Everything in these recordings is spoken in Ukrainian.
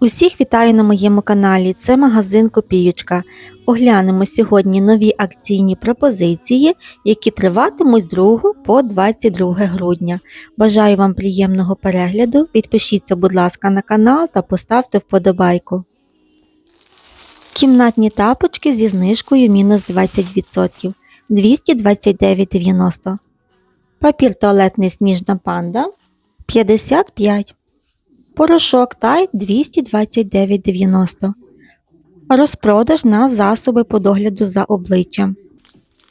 Усіх вітаю на моєму каналі. Це магазин Копіючка. Оглянемо сьогодні нові акційні пропозиції, які триватимуть з 2 по 22 грудня. Бажаю вам приємного перегляду. Підпишіться, будь ласка, на канал та поставте вподобайку. Кімнатні тапочки зі знижкою мінус 20% 229,90. Папір туалетний сніжна панда 55. Порошок Тайд 229,90. Розпродаж на засоби по догляду за обличчям.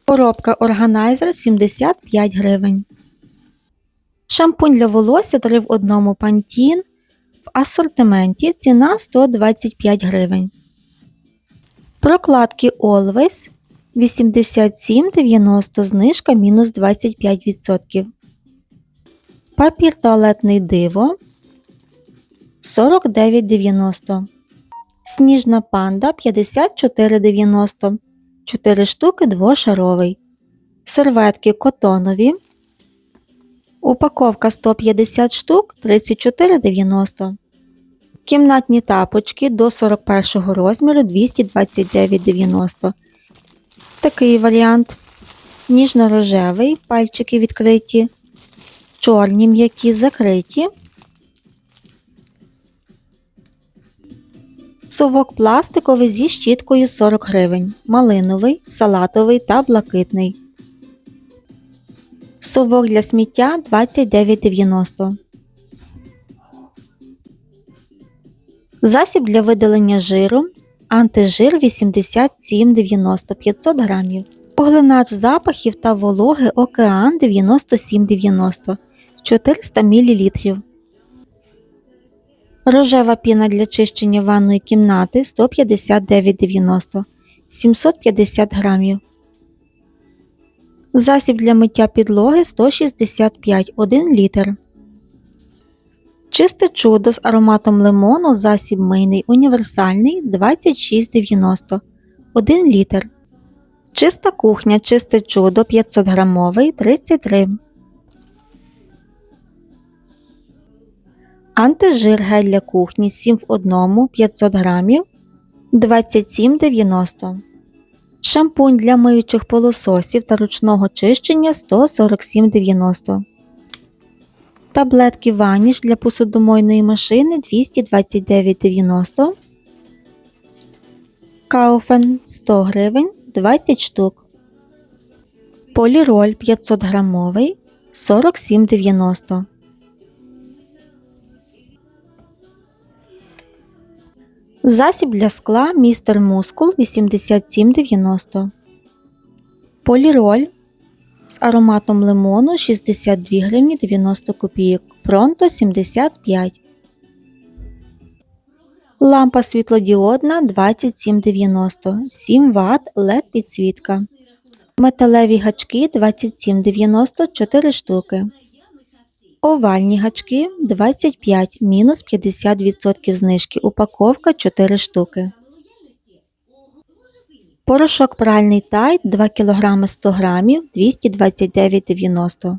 Коробка Органайзер 75 гривень. Шампунь для волосся 3 в одному пантін. В асортименті ціна 125 гривень. Прокладки Always 87,90 знижка мінус 25%. Папір туалетний диво 49,90. Сніжна панда 54,90. 4 штуки двошаровий. Серветки котонові. Упаковка 150 штук 34,90. Кімнатні тапочки до 41 розміру 229,90. Такий варіант. Ніжно-рожевий, пальчики відкриті. Чорні м'які закриті. Совок пластиковий зі щіткою 40 гривень, малиновий, салатовий та блакитний. Совок для сміття 29,90. Засіб для видалення жиру антижир 87,90 500 грамів. Поглинач запахів та вологи океан 97,90 400 мл. Рожева піна для чищення ванної кімнати 159,90 750 грамів. Засіб для миття підлоги 165 1 літр. Чисте чудо з ароматом лимону засіб мийний універсальний 26,90 1 літр. Чиста кухня чисте чудо 500 грамовий 33 Антижир гель для кухні 7 в 1 500 грамів 27,90 Шампунь для миючих полососів та ручного чищення 147,90 Таблетки ваніш для посудомойної машини 229,90 Кауфен 100 гривень 20 штук. Поліроль 500 грамовий 47,90 Засіб для скла містер Мускул 87,90 Поліроль з ароматом лимону 62 гривні 90 копійок. Пронто 75 Лампа світлодіодна 27,90 7 Вт LED підсвітка. Металеві гачки 27,90 4 штуки. Овальні гачки 25 мінус 50% знижки. Упаковка 4 штуки. Порошок пральний тайт 2 кг 100 г 229,90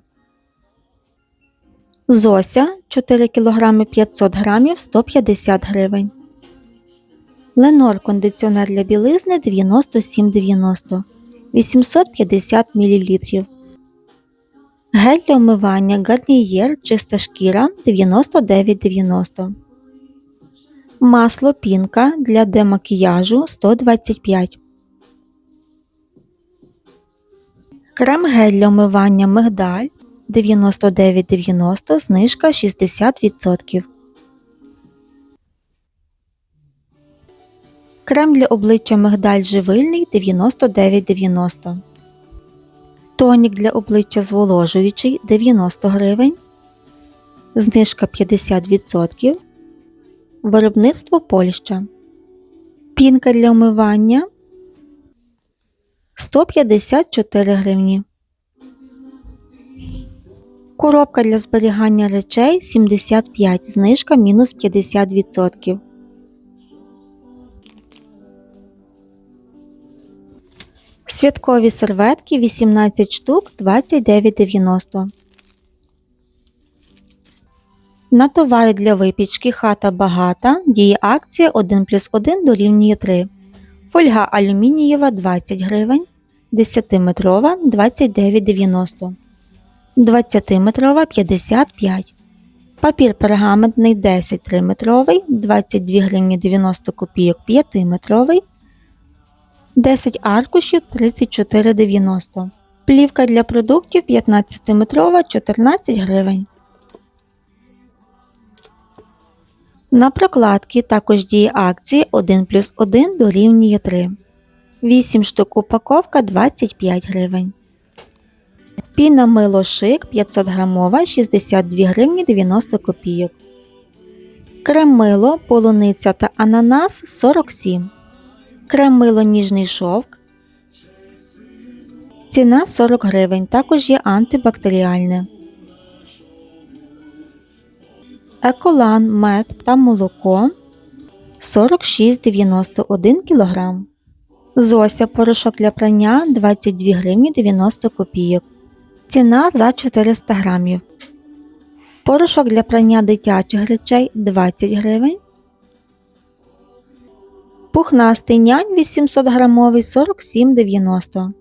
Зося 4 кг 500 г 150 гривень. Ленор кондиціонер для білизни 97,90 850 мл. Гель для вмивання Гарнієр чиста шкіра 99,90 Масло пінка для демакіяжу 125 Крем гель для вмивання мигдаль 99,90 знижка 60%. Крем для обличчя мигдаль живильний 99,90 Тонік для обличчя зволожуючий 90 гривень. Знижка 50%. Виробництво Польща. Пінка для вмивання 154 гривні. Коробка для зберігання речей 75 знижка мінус 50%. Святкові серветки 18 штук 29,90. На товари для випічки хата багата діє акція 1 плюс 1 дорівнює 3. Фольга алюмінієва 20 гривень, 10-метрова 29,90, 20-метрова 55. Папір пергаментний 10 3-метровий, 22 гривні 90 копійок 5-метровий, 10 аркушів 34,90. Плівка для продуктів 15-метрова 14 гривень. На прокладки також діє акції 1 плюс 1 дорівнює 3. 8 штук упаковка 25 гривень. Піна мило шик 500 грамова 62 гривні 90 копійок. Крем мило, полуниця та ананас 47. Крем мило ніжний шовк. Ціна 40 гривень. Також є антибактеріальне. Еколан, мед та молоко 46,91 кг. Зося порошок для прання 22 гривні 90 копійок. Ціна за 400 грамів. Порошок для прання дитячих речей 20 гривень. Пухнастий нянь 800 грамовий 47,90.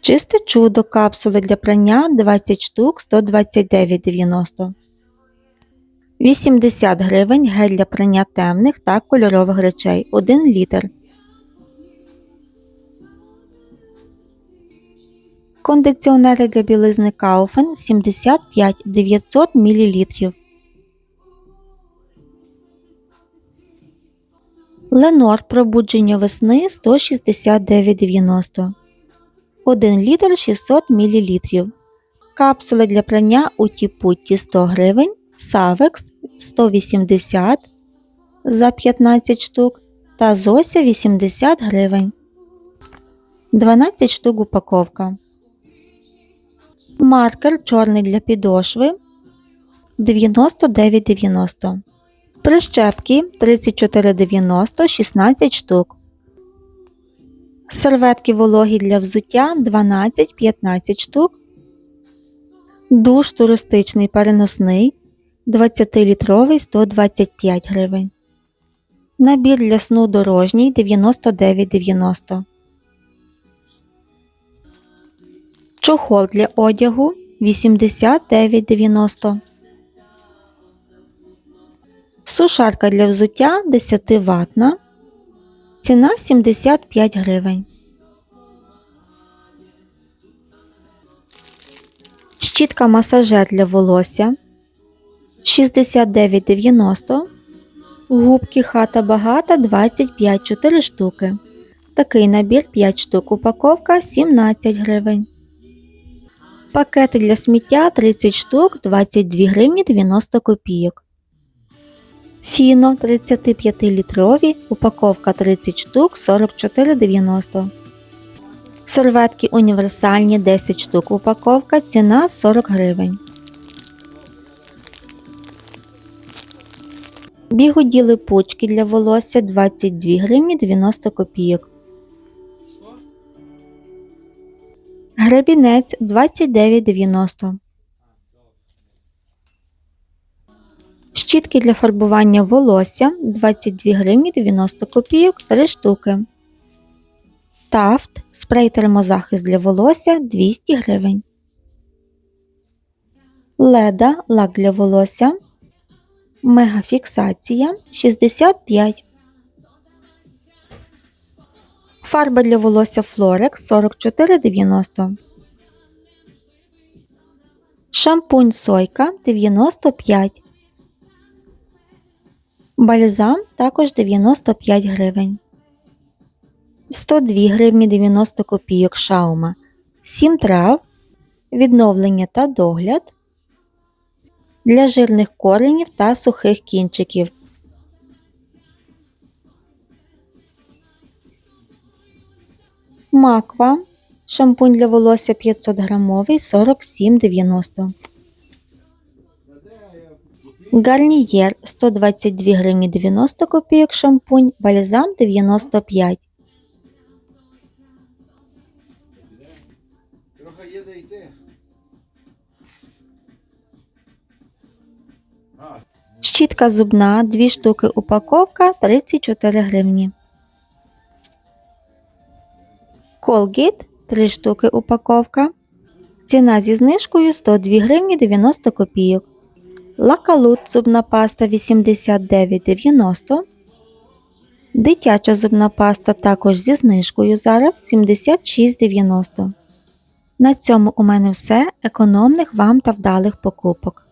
Чисте чудо капсули для прання 20 штук 129,90. 80 гривень гель для прання темних та кольорових речей 1 літр. Кондиціонери для білизни Kaufen 75 900 мл. Ленор пробудження весни 169,90 1 літр 600 мл. Капсули для прання Уті Путті 100 гривень, Савекс 180 за 15 штук та Зося 80 гривень. 12 штук упаковка. Маркер чорний для підошви 99,90. Прищепки 34,90 16 штук. Серветки вологі для взуття 12-15 штук. Душ туристичний переносний 20-літровий 125 гривень. Набір для сну дорожній 99,90. Чохол для одягу 89,90. Сушарка для взуття 10 ватна. Ціна 75 гривень. Щітка масажер для волосся 69,90. Губки хата багата 25 4 штуки. Такий набір 5 штук. Упаковка 17 гривень. Пакети для сміття 30 штук 22 гривні 90 копійок. Фіно 35-літрові, упаковка 30 штук 44,90. Серветки універсальні 10 штук упаковка, ціна 40 гривень. Бігуді липучки для волосся 22 гривні 90 копійок. Гребінець 29,90. Щітки для фарбування волосся 22 гривні 90 копійок 3 штуки. Тафт спрей термозахист для волосся 200 гривень. Леда лак для волосся. Мегафіксація 65. Фарба для волосся Флорекс 44,90. Шампунь Сойка 95. Бальзам також 95 гривень. 102 гривні 90 копійок шаума. 7 трав. Відновлення та догляд. Для жирних коренів та сухих кінчиків. Маква. Шампунь для волосся 500 грамовий 47,90. Гарнієр 122 гривні 90 копійок шампунь, бальзам 95. Щітка зубна, 2 штуки упаковка 34 гривні. Колгіт 3 штуки упаковка. Ціна зі знижкою 102 гривні 90 копійок. Лакалут зубна паста 89,90. Дитяча зубна паста також зі знижкою зараз 76,90. На цьому у мене все. Економних вам та вдалих покупок.